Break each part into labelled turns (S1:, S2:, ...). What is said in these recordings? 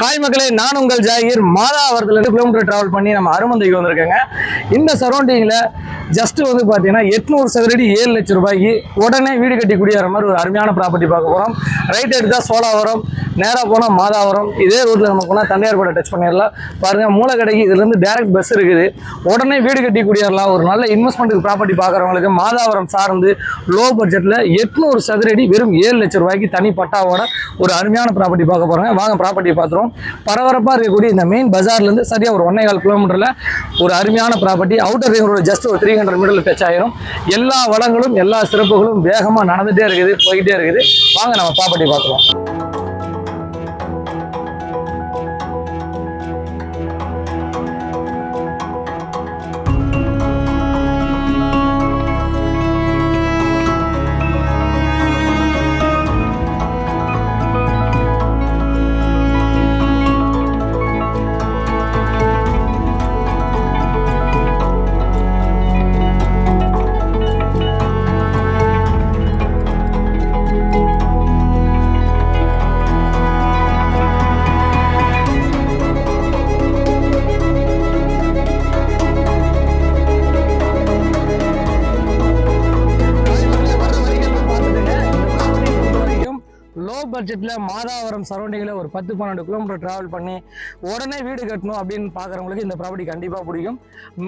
S1: Hi மக்களே நான் உங்கள் ஜாகிர். மாதாவரத்துல இருந்து கிலோமீட்டர் டிராவல் பண்ணி நம்ம அருமந்தைக்கு வந்திருக்கேங்க. இந்த சரௌண்டிங்கில் ஜஸ்ட் வந்து பார்த்தீங்கன்னா எட்நூறு சதுரடி ஏழு லட்சம் ரூபாய்க்கு உடனே வீடு கட்டி குடியேற மாதிரி ஒரு அருமையான ப்ராப்பர்ட்டி பார்க்க போகிறோம் ரைட் எடுத்தால் சோலாவரம் நேராக போனால் மாதாவரம் இதே ரோட்டில் நம்ம போனால் தண்டையார்பேட்டை டச் பண்ணிடலாம் பாருங்கள் கடைக்கு இதுலேருந்து டேரக்ட் பஸ் இருக்குது. உடனே வீடு கட்டி குடியேறலாம் ஒரு நல்ல இன்வெஸ்ட்மெண்ட்டுக்கு ப்ராப்பர்ட்டி பார்க்குறவங்களுக்கு மாதாவரம் சார்ந்து லோ பட்ஜெட்டில் எட்நூறு சதுரடி வெறும் ஏழு லட்சம் ரூபாய்க்கு தனி பட்டாவோட ஒரு அருமையான ப்ராப்பர்ட்டி பார்க்க போகிறாங்க வாங்க ப்ராப்பர்ட்டி பார்த்துருவோம். பரபரப்பாக இருக்கக்கூடிய இந்த மெயின் பஜார்லேருந்து சரியாக ஒரு ஒன்றே கால் கிலோமீட்டரில் ஒரு அருமையான property outer ring road just ஒரு த்ரீ ஹண்ட்ரட் மீட்டரில் டச் ஆயிரும். எல்லா வளங்களும் எல்லா சிறப்புகளும் வேகமாக நடந்துகிட்டே இருக்குது போய்கிட்டே இருக்குது. வாங்க நம்ம ப்ராப்பர்ட்டி பார்க்கலாம் பட்ஜெட்டில் மாதாவரம் சரௌண்டிங்கில் ஒரு பத்து பன்னெண்டு கிலோமீட்டர் ட்ராவல் பண்ணி உடனே வீடு கட்டணும் அப்படின்னு பார்க்குறவங்களுக்கு இந்த ப்ராப்பர்ட்டி கண்டிப்பாக பிடிக்கும்.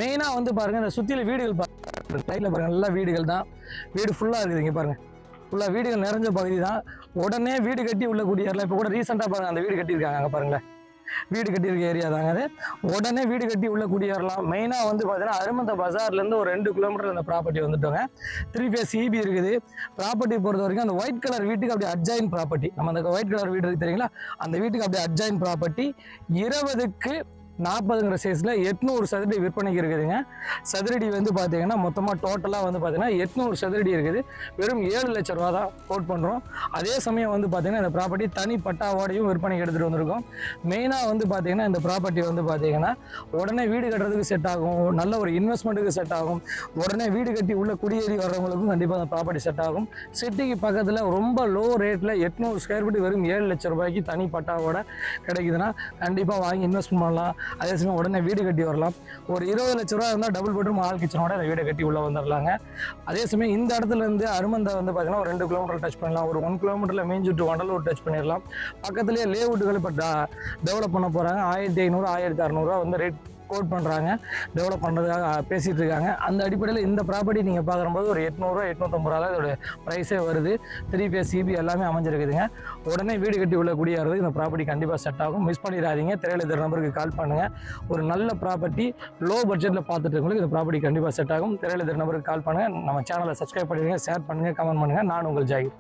S1: மெயினாக வந்து பாருங்கள் இந்த சுற்றியில் வீடுகள் பாருங்க சைடில் பாருங்கள் நல்லா வீடுகள் தான். வீடு ஃபுல்லாக இருக்குது இங்கே பாருங்கள் ஃபுல்லாக வீடுகள் நிறைஞ்ச பகுதி தான். உடனே வீடு கட்டி உள்ள குடியேறலாம் இப்போ கூட ரீசெண்டாக பாருங்கள் அந்த வீடு கட்டியிருக்காங்க அங்கே பாருங்களேன். வீடு கட்டியிருக்க ஏரியா தாங்க அது. உடனே வீடு கட்டி உள்ள குடியேறலாம். மெயினாக வந்து பார்த்தீங்கன்னா அருமந்த பஜார்லேருந்து ஒரு ரெண்டு கிலோமீட்டர் இந்த ப்ராப்பர்ட்டி வந்துட்டோங்க. த்ரீ பேர் சிபி இருக்குது. ப்ராப்பர்ட்டி பொறுத்த வரைக்கும் அந்த ஒயிட் கலர் வீட்டுக்கு அப்படியே அட்ஜாயின் ப்ராப்பர்ட்டி நம்ம அந்த ஒயிட் கலர் வீடு இருக்கு தெரியுங்களா? அந்த வீட்டுக்கு அப்படியே அட்ஜாயின் ப்ராப்பர்ட்டி இருபதுக்கு நாற்பதுங்கிற சைஸில் எட்நூறு சதுரடி விற்பனைக்கு இருக்குதுங்க. சதுரடி வந்து பார்த்தீங்கன்னா மொத்தமாக டோட்டலாக வந்து பார்த்தீங்கன்னா எட்நூறு சதுரடி இருக்குது. வெறும் ஏழு லட்ச ரூபா தான் கோட் பண்ணுறோம் அதே சமயம் வந்து பார்த்தீங்கன்னா இந்த ப்ராப்பர்ட்டி தனி பட்டாவோடையும் விற்பனைக்கு எடுத்துகிட்டு வந்திருக்கோம். மெயினாக வந்து பார்த்தீங்கன்னா இந்த ப்ராப்பர்ட்டி வந்து பார்த்தீங்கன்னா உடனே வீடு கட்டுறதுக்கு செட் ஆகும். நல்ல ஒரு இன்வெஸ்ட்மெண்ட்டுக்கு செட் ஆகும். உடனே வீடு கட்டி உள்ள குடியேறி வர்றவங்களுக்கும் கண்டிப்பாக அந்த ப்ராப்பர்ட்டி செட் ஆகும். சிட்டிக்கு பக்கத்தில் ரொம்ப லோ ரேட்டில் எட்நூறு ஸ்கொயர் ஃபீட் வெறும் ஏழு லட்ச ரூபாய்க்கு தனி பட்டாவோட கிடைக்குதுன்னா கண்டிப்பாக வாங்கி இன்வெஸ்ட் பண்ணலாம். அதே சமயம் உடனே வீடு கட்டி வரலாம். ஒரு இருபது லட்ச ரூபா இருந்தால் டபுள் பெட்ரூம் ஆல் கிச்சனோட அந்த வீடை கட்டி உள்ளே வந்துடலாங்க அதே சமயம் இந்த இடத்துல இருந்து அருமந்தை வந்து பார்த்தீங்கன்னா ஒரு ரெண்டு கிலோமீட்டர் டச் பண்ணலாம். ஒரு ஒன் கிலோமீட்டரில் மேஞ்சுட்டு வண்டலூர் டச் பண்ணிடலாம் பக்கத்துலேயே லேவுட்டுகள் இப்போ டெவலப் பண்ண போகிறாங்க ஆயிரத்தி ஐநூறு ஆயிரத்தி அறநூறுவா வந்து ரேட் கோட் பண்ணுறாங்க டெவலப் பண்ணுறதுக்காக பேசிகிட்டு இருக்காங்க அந்த அடிப்படையில் இந்த ப்ராப்பர்ட்டி நீங்கள் பார்க்கும்போது ஒரு எட்நூறுரூவா எட்நூற்றம்பது ரூபா இதோட ப்ரைஸே வருது. த்ரீ ஃபேஸ் சிபி எல்லாமே அமைஞ்சிருக்குதுங்க. உடனே வீடு கட்டி உள்ள குடியேறது இந்த ப்ராப்பர்ட்டி கண்டிப்பாக செட் ஆகும். மிஸ் பண்ணிடாதீங்க. திரையில் இருக்கிற நம்பருக்கு கால் பண்ணுங்கள் ஒரு நல்ல ப்ராப்பர்ட்டி லோ பட்ஜெட்டில் பார்த்துட்டு இருக்கவங்களுக்கு இந்த ப்ராப்பர்ட்டி கண்டிப்பாக செட் ஆகும். திரையில் இருக்கிற நம்பருக்கு கால் பண்ணுங்கள் நம்ம சேனலை சப்ஸ்கிரைப் பண்ணிடுங்க ஷேர் பண்ணுங்கள் கமெண்ட் பண்ணுங்கள் நான் உங்கள் ஜாகிர்.